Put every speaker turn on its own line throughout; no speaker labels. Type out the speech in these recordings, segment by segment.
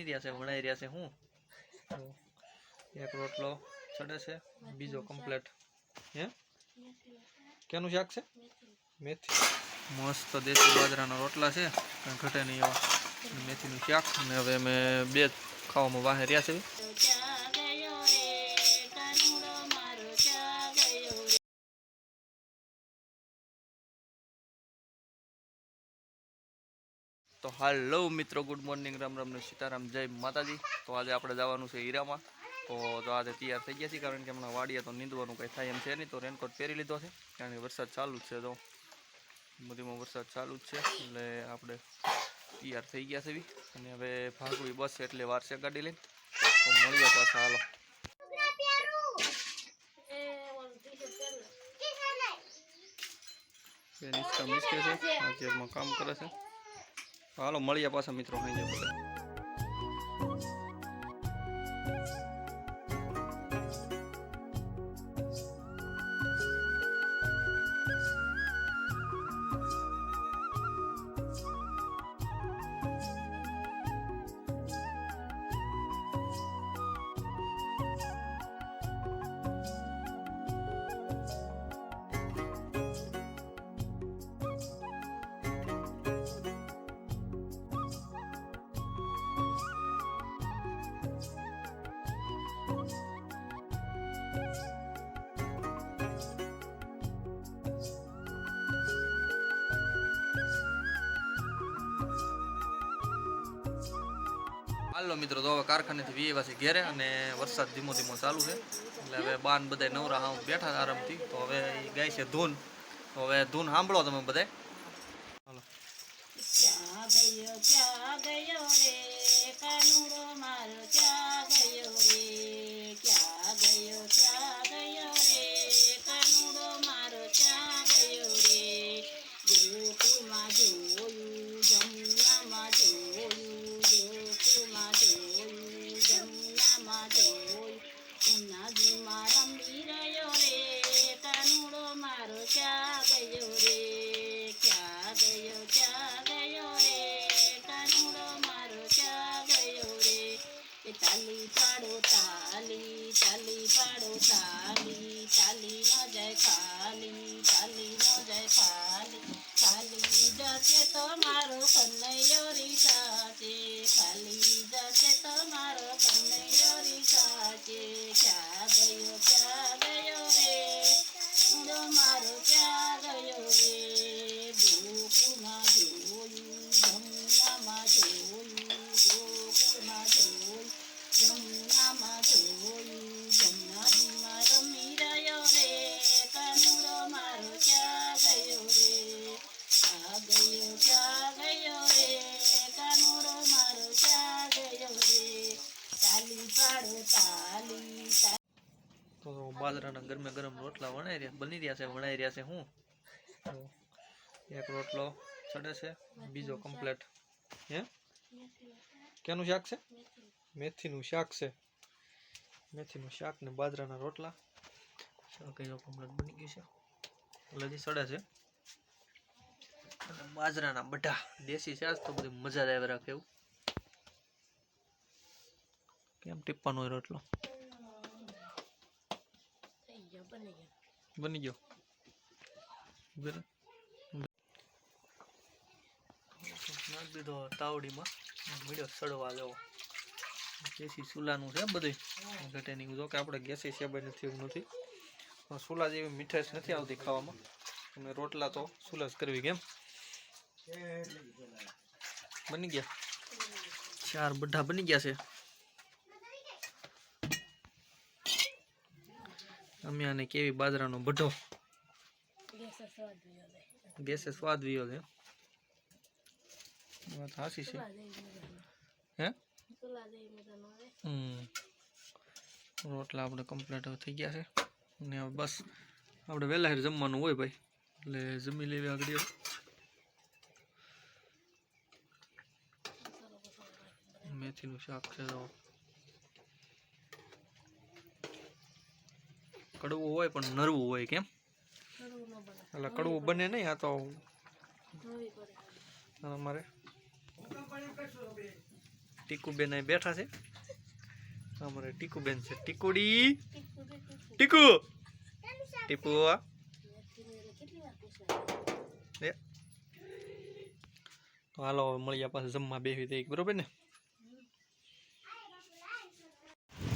બની રહ્યા છે વણાઈ રહ્યા છે હું. એક રોટલો ચડે છે બીજો કમ્પ્લેટ હે? કેનું શાક છે? મેથી. મસ્ત દેશી બાજરાના રોટલા છે કાંઈ ઘટે નહીં એવા મેથીનું શાક. અને હવે અમે બે ખાવામાં વાહે રહ્યા છે તો હાલો મિત્રો ગુડ મોર્નિંગ રામ રામ સીતારામ, જય માતાજી. તો આજે આપણે જવાનું છે હીરામાં. તો તો આજે તૈયાર થઈ ગયા છીએ, કારણ કે હમણાં વાડીએ તો નીંદવાનું કંઈ થાય એમ છે નહીં, તો રેનકોટ પહેરી લીધો છે, કારણ કે વરસાદ ચાલુ જ છે તો બધીમાં વરસાદ ચાલુ જ છે, એટલે આપણે તૈયાર થઈ ગયા છે બી અને હવે ભાગવી બસ એટલે વાર છે ગાડી લઈને. તો મળીએ પાછા, હાલો. બે નિષ્ઠા મિસ્કે છે, હાજરમાં કામ કરે છે. હાલો મળીએ પાછા મિત્રો અહીં બધા હાલો મિત્રો, તો હવે કારખાનેથી વીએ પાસે ઘેરે અને વરસાદ ધીમો ધીમો ચાલુ છે. એટલે હવે બાન બધા નવરા હા બેઠા આરામથી. તો હવે એ ગાય છે ધૂન. તો હવે ધૂન સાંભળો તમે બધા હાલો.
ગયો ચા ગયો રે, કાનુડો? જશે તો મારો કનૈયો રી સાચે, ખાલી જશે તો મારો કનૈયો રી સાચે. ક્યાં ગયો ક્યાં ગયો?
ગરમે ગરમ રોટલા વણાઈ રહ્યા બની રહ્યા છે, વણાઈ રહ્યા છે હું? એક રોટલો ચડે છે, બીજો કમ્પ્લેટ હે? કેનું શાક છે? મેથીનું શાક છે. મેથીનું શાક ને બાજરાના રોટલા. એ કમ્પ્લેટ બની ગયું છે. લજી ચડે છે. અને બાજરાના બઢા દેશી છે, આજ તો બધી મજા જ આવી રાખે એવું. કેમ ટીપવાનો હોય રોટલો?
બની ગયો.
નાખી દીધો તાવડીમાં. મીડિયો સડવા જેવો દેશી ચૂલાનું છે બધું ઘટેની જો કે આપણે ગેસી સેબાઈ નથી એવું નથી. ચૂલા જેવી મીઠાશ નથી આવતી ખાવામાં. અને રોટલા તો સુલાસ જ કરવી કેમ? બની ગયા. ચાર બધા બની ગયા છે. અમે આને કેવી બાજરાનો ભઠ્ઠો?
ગેસ સ્વાદ વિયો
છે. વાત હાસી છે. હે? હમ. રોટલા આપણે કમ્પ્લીટ થઈ ગયા છે. ને હવે બસ આપણે વહેલા હેર જમવાનું હોય ભાઈ. એટલે જમી લેવી આગળ મેથીનું શાક છે કડવું હોય પણ નરવું હોય કેમ? એટલે કડવું બને નહીં, આ તો અમારે ટીકુબેન અહીં બેઠા છે. અમારે ટીકુબેન છે. ટીકુડી! ટીકુ! ટીપુ તો હાલો, હવે મળીએ પાસે જમવા બેસી દઈ બરોબર ને?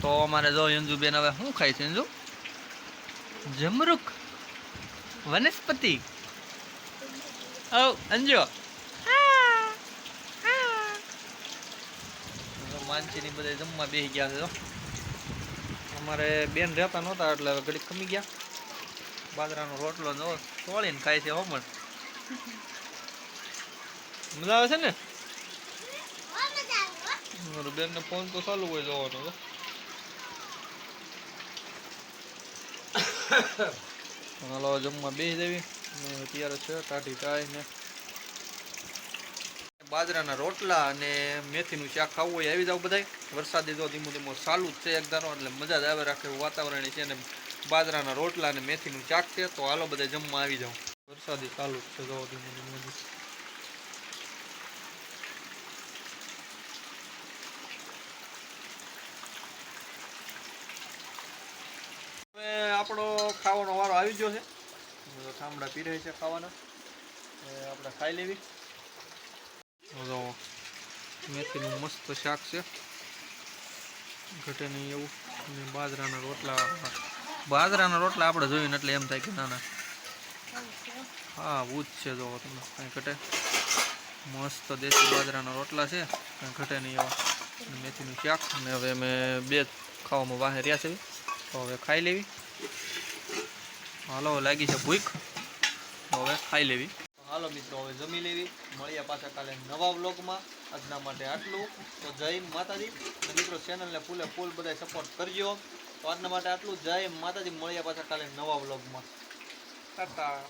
તો અમારે જો અંજુબેન હવે શું ખાય છે અંજુ જમરૂક વનસ્પતિ. ઓ અંજુ. માનસીની બધા જમવા બેસી ગયા છે. અમારે બેન રહેતા નહોતા એટલે હવે ઘડીક ખમી ગયા. બાજરાનો રોટલો જો તોળીને ખાય છે હોમણ મજા આવે છે ને? મારું બેનને ફોન તો ચાલુ હોય જોવાનો હાલો જમવા બેસી દેવી. અત્યારે છે ટાઢી ચાય ને બાજરાના રોટલા અને મેથીનું શાક ખાવું હોય આવી જાવ બધાય. વરસાદી તો ધીમું ધીમું ચાલુ જ છે એક ધારો, એટલે મજા જ આવે રાખે વાતાવરણ છે ને બાજરાના રોટલા અને મેથીનું શાક છે, તો હાલો બધા જમવા આવી જાવ. વરસાદી ચાલુ જ છે ધીમું ધીમું હજી. હવે આપણો ખાવાનો વારો આવી ગયો છે. ઠામડા પીરે છે ખાવાના. આપણે ખાઈ લેવી. મેથી મેથીનું મસ્ત શાક છે. ઘટે નહીં એવું બાજરાના રોટલા. બાજરાના રોટલા આપણે જોઈને એટલે એમ થાય કે ના ના. હા ઉજ છે જો તમે કાંઈ ઘટે. મસ્ત દેશી બાજરાના રોટલા છે. કાંઈ ઘટે નહીં એવા. મેથીનું શાક. અને હવે અમે બે ખાવામાં વાહે રહ્યા છે. તો હવે ખાઈ લેવી. હાલો લાગી છે ભૂખ. હવે ખાઈ લેવી. હાલો મિત્રો હવે જમી લેવી. મળ્યા પાછા કાલે નવા વ્લોગમાં. આજના માટે આટલું. તો જય માતાજી. અને મિત્રો ચેનલને ફૂલે ફૂલ બધા સપોર્ટ કરજો. તો આજના માટે આટલું. જય માતાજી. મળ્યા પાછા કાલે નવા વ્લોગમાં. ટાટા.